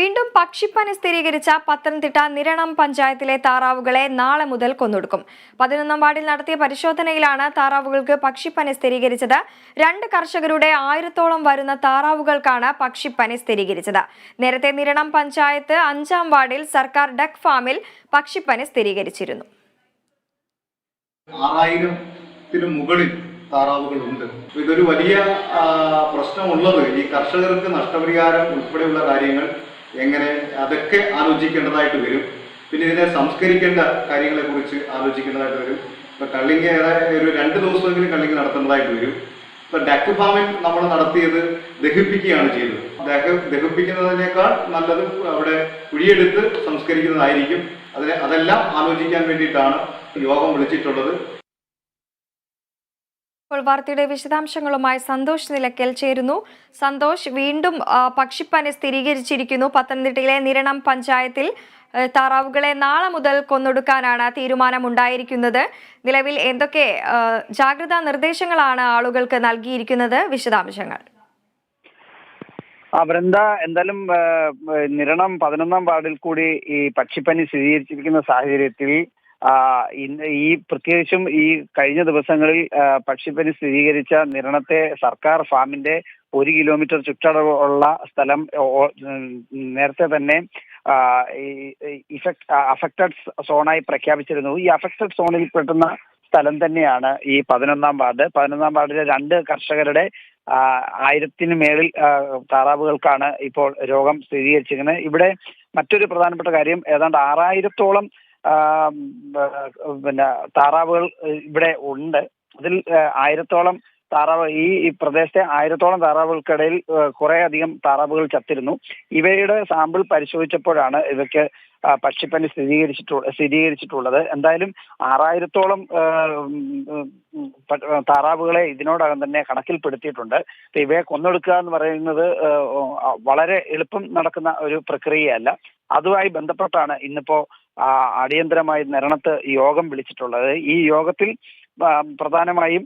വീണ്ടും പക്ഷിപ്പനി സ്ഥിരീകരിച്ച പത്തനംതിട്ട നിരണം പഞ്ചായത്തിലെ താറാവുകളെ നാളെ മുതൽ കൊന്നൊടുക്കും. പതിനൊന്നാം വാർഡിൽ നടത്തിയ പരിശോധനയിലാണ് താറാവുകൾക്ക് പക്ഷിപ്പനി സ്ഥിരീകരിച്ചത്. രണ്ട് കർഷകരുടെ ആയിരത്തോളം വരുന്ന താറാവുകൾക്കാണ് പക്ഷിപ്പനി സ്ഥിരീകരിച്ചത്. നേരത്തെ നിരണം പഞ്ചായത്ത് അഞ്ചാം വാർഡിൽ സർക്കാർ ഡക് ഫാമിൽ പക്ഷിപ്പനി സ്ഥിരീകരിച്ചിരുന്നു. താറാവുകളുണ്ട്. ഇതൊരു വലിയ പ്രശ്നമുള്ളത് ഈ കർഷകർക്ക് നഷ്ടപരിഹാരം ഉൾപ്പെടെയുള്ള കാര്യങ്ങൾ എങ്ങനെ അതൊക്കെ ആലോചിക്കേണ്ടതായിട്ട് വരും. പിന്നെ ഇതിനെ സംസ്കരിക്കേണ്ട കാര്യങ്ങളെ കുറിച്ച് ആലോചിക്കേണ്ടതായിട്ട് വരും. ഇപ്പൊ കള്ളിങ്ങ ഒരു രണ്ട് ദിവസമെങ്കിലും കള്ളിങ്ങ നടത്തേണ്ടതായിട്ട് വരും. ഇപ്പൊ ഡക്ക് ഫാമിൽ നമ്മൾ നടത്തിയത് ദഹിപ്പിക്കുകയാണ് ചെയ്തത്. ദഹ ദഹിപ്പിക്കുന്നതിനേക്കാൾ നല്ലത് അവിടെ കുഴിയെടുത്ത് സംസ്കരിക്കുന്നതായിരിക്കും. അതിനെ അതെല്ലാം ആലോചിക്കാൻ വേണ്ടിയിട്ടാണ് യോഗം വിളിച്ചിട്ടുള്ളത്. ഇപ്പോൾ വാർത്തയുടെ വിശദാംശങ്ങളുമായി സന്തോഷ് നിലയ്ക്കൽ ചേരുന്നു. സന്തോഷ് വീണ്ടും പക്ഷിപ്പനി സ്ഥിരീകരിച്ചിരിക്കുന്നു. പത്തനംതിട്ടയിലെ നിരണം പഞ്ചായത്തിൽ താറാവുകളെ നാളെ മുതൽ കൊന്നൊടുക്കാനാണ് തീരുമാനമുണ്ടായിരിക്കുന്നത്. നിലവിൽ എന്തൊക്കെ ജാഗ്രതാ നിർദ്ദേശങ്ങളാണ് ആളുകൾക്ക് നൽകിയിരിക്കുന്നത്? വിശദാംശങ്ങൾ. ആ വൃന്ദ എന്തായാലും നിരണം പതിനൊന്നാം വാർഡിൽ കൂടി ഈ പക്ഷിപ്പനി സ്ഥിരീകരിച്ചിരിക്കുന്ന സാഹചര്യത്തിൽ ഇന്ന് ഈ പ്രത്യേകിച്ചും ഈ കഴിഞ്ഞ ദിവസങ്ങളിൽ പക്ഷിപ്പനി സ്ഥിരീകരിച്ച നിരണത്തെ സർക്കാർ ഫാമിന്റെ ഒരു കിലോമീറ്റർ ചുറ്റളവുള്ള സ്ഥലം നേരത്തെ തന്നെ ഇഫക്ട് അഫക്റ്റഡ് സോണായി പ്രഖ്യാപിച്ചിരുന്നു. ഈ അഫക്റ്റഡ് സോണിൽ പെട്ടുന്ന സ്ഥലം തന്നെയാണ് ഈ പതിനൊന്നാം വാർഡ്. പതിനൊന്നാം വാർഡിലെ രണ്ട് കർഷകരുടെ ആയിരത്തിന് മേളിൽ താറാവുകൾക്കാണ് ഇപ്പോൾ രോഗം സ്ഥിരീകരിച്ചിരിക്കുന്നത്. ഇവിടെ മറ്റൊരു പ്രധാനപ്പെട്ട കാര്യം ഏതാണ്ട് ആറായിരത്തോളം പിന്നെ താറാവുകൾ ഇവിടെ ഉണ്ട്. അതിൽ ആയിരത്തോളം താറാവ് ഈ പ്രദേശത്തെ ആയിരത്തോളം താറാവുകൾക്കിടയിൽ കുറെ അധികം താറാവുകൾ ചത്തിരുന്നു. ഇവയുടെ സാമ്പിൾ പരിശോധിച്ചപ്പോഴാണ് ഇവയ്ക്ക് പക്ഷിപ്പനി സ്ഥിരീകരിച്ചിട്ടു സ്ഥിരീകരിച്ചിട്ടുള്ളത്. എന്തായാലും ആറായിരത്തോളം താറാവുകളെ ഇതിനോടകം തന്നെ കണക്കിൽപ്പെടുത്തിയിട്ടുണ്ട്. ഇവയെ കൊന്നൊടുക്കുക എന്ന് പറയുന്നത് വളരെ എളുപ്പം നടക്കുന്ന ഒരു പ്രക്രിയയല്ല. അതുമായി ബന്ധപ്പെട്ടാണ് ഇന്നിപ്പോ അടിയന്തരമായി നിരണത്ത് യോഗം വിളിച്ചിട്ടുള്ളത്. ഈ യോഗത്തിൽ പ്രധാനമായും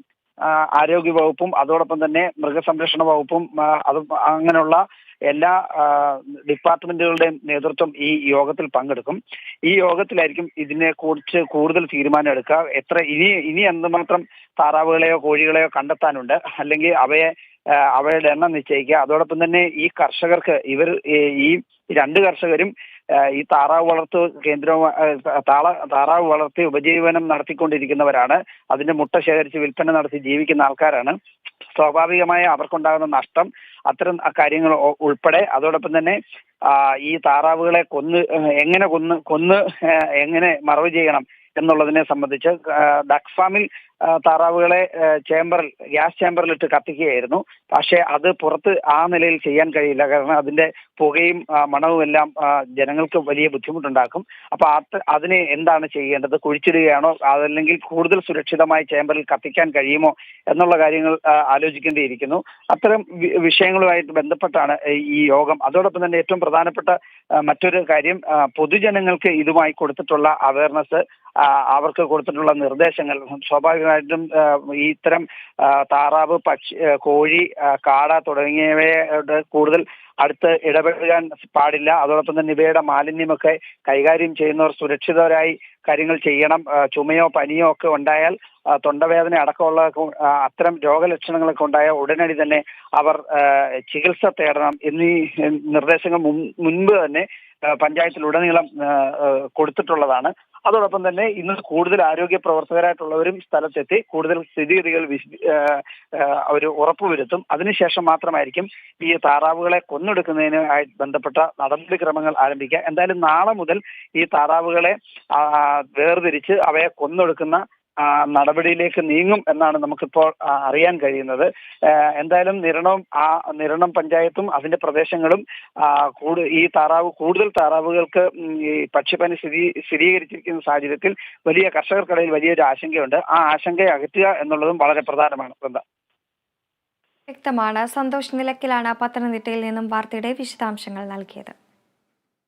ആരോഗ്യ വകുപ്പും അതോടൊപ്പം തന്നെ മൃഗസംരക്ഷണ വകുപ്പും അത് അങ്ങനെയുള്ള എല്ലാ ഡിപ്പാർട്ട്മെന്റുകളുടെയും നേതൃത്വം ഈ യോഗത്തിൽ പങ്കെടുക്കും. ഈ യോഗത്തിലായിരിക്കും ഇതിനെ കുറിച്ച് കൂടുതൽ തീരുമാനം എടുക്കുക. എത്ര ഇനി ഇനി എന്തുമാത്രം താറാവുകളെയോ കോഴികളെയോ കണ്ടെത്താനുണ്ട് അല്ലെങ്കിൽ അവയെ അവയുടെ എണ്ണം നിശ്ചയിക്കുക. അതോടൊപ്പം തന്നെ ഈ കർഷകർക്ക് ഇവർ ഈ രണ്ട് കർഷകരും ഈ താറാവ് വളർത്തു കേന്ദ്രവും താള താറാവ് വളർത്തി ഉപജീവനം നടത്തിക്കൊണ്ടിരിക്കുന്നവരാണ്. അതിന്റെ മുട്ട ശേഖരിച്ച് വിൽപ്പന നടത്തി ജീവിക്കുന്ന ആൾക്കാരാണ്. സ്വാഭാവികമായി അവർക്കുണ്ടാകുന്ന നഷ്ടം അത്തരം കാര്യങ്ങൾ ഉൾപ്പെടെ. അതോടൊപ്പം തന്നെ ഈ താറാവുകളെ കൊന്ന് എങ്ങനെ കൊന്ന് കൊന്ന് എങ്ങനെ മറവ് ചെയ്യണം എന്നുള്ളതിനെ സംബന്ധിച്ച് ഡക്സാമിൽ താറാവുകളെ ചേംബറിൽ ഗ്യാസ് ചേംബറിൽ ഇട്ട് കത്തിക്കുകയായിരുന്നു. പക്ഷേ അത് പുറത്ത് ആ നിലയിൽ ചെയ്യാൻ കഴിയില്ല. കാരണം അതിന്റെ പുകയും മണവും എല്ലാം ജനങ്ങൾക്ക് വലിയ ബുദ്ധിമുട്ടുണ്ടാക്കും. അപ്പൊ അത് അതിന് എന്താണ് ചെയ്യേണ്ടത്? കുഴിച്ചിടുകയാണോ? അതല്ലെങ്കിൽ കൂടുതൽ സുരക്ഷിതമായി ചേംബറിൽ കത്തിക്കാൻ കഴിയുമോ? എന്നുള്ള കാര്യങ്ങൾ ആലോചിക്കേണ്ടിയിരിക്കുന്നു. അത്തരം വിഷയങ്ങളുമായിട്ട് ബന്ധപ്പെട്ടാണ് ഈ യോഗം. അതോടൊപ്പം തന്നെ ഏറ്റവും പ്രധാനപ്പെട്ട മറ്റൊരു കാര്യം പൊതുജനങ്ങൾക്ക് ഇതുമായി കൊടുത്തിട്ടുള്ള അവയർനെസ് അവർക്ക് കൊടുത്തിട്ടുള്ള നിർദ്ദേശങ്ങൾ സ്വാഭാവികമായിട്ടും ആ, ഈ ഇത്തരം താറാവ് പക്ഷി കോഴി കാട തുടങ്ങിയവയുടെ കൂടുതൽ അടുത്ത് ഇടപെടാൻ പാടില്ല. അതോടൊപ്പം തന്നെ ഇവയുടെ മാലിന്യമൊക്കെ കൈകാര്യം ചെയ്യുന്നവർ സുരക്ഷിതരായി കാര്യങ്ങൾ ചെയ്യണം. ചുമയോ പനിയോ ഒക്കെ ഉണ്ടായാൽ തൊണ്ടവേദന അടക്കമുള്ള അത്തരം രോഗലക്ഷണങ്ങളൊക്കെ ഉണ്ടായാൽ ഉടനടി തന്നെ അവർ ചികിത്സ തേടണം എന്നീ നിർദ്ദേശങ്ങൾ മുൻപ് തന്നെ പഞ്ചായത്തിലുടനീളം കൊടുത്തിട്ടുള്ളതാണ്. അതോടൊപ്പം തന്നെ ഇന്ന് കൂടുതൽ ആരോഗ്യ പ്രവർത്തകരായിട്ടുള്ളവരും സ്ഥലത്തെത്തി കൂടുതൽ സ്ഥിതിഗതികൾ അവർ ഉറപ്പുവരുത്തും. അതിനുശേഷം മാത്രമായിരിക്കും ഈ താറാവുകളെ കൊന്നെടുക്കുന്നതിനായി ബന്ധപ്പെട്ട നടപടിക്രമങ്ങൾ ആരംഭിക്കുക. എന്തായാലും നാളെ മുതൽ ഈ താറാവുകളെ വേർതിരിച്ച് അവയെ കൊന്നൊടുക്കുന്ന നടപടിയിലേക്ക് നീങ്ങും എന്നാണ് നമുക്കിപ്പോൾ അറിയാൻ കഴിയുന്നത്. എന്തായാലും നിരണം ആ നിരണം പഞ്ചായത്തും അതിന്റെ പ്രദേശങ്ങളും ഈ താറാവ് കൂടുതൽ താറാവുകൾക്ക് ഈ പക്ഷിപ്പനി സ്ഥിതി സ്ഥിരീകരിച്ചിരിക്കുന്ന സാഹചര്യത്തിൽ വലിയ കർഷകർക്കിടയിൽ വലിയൊരു ആശങ്കയുണ്ട്. ആ ആശങ്കയെ അകറ്റുക എന്നുള്ളതും വളരെ പ്രധാനമാണ്. വൃന്ദ വ്യക്തമാണ്. സന്തോഷ് നിലക്കിലാണ് പത്തനംതിട്ടയിൽ നിന്നും വാർത്തയുടെ വിശദാംശങ്ങൾ നൽകിയത്.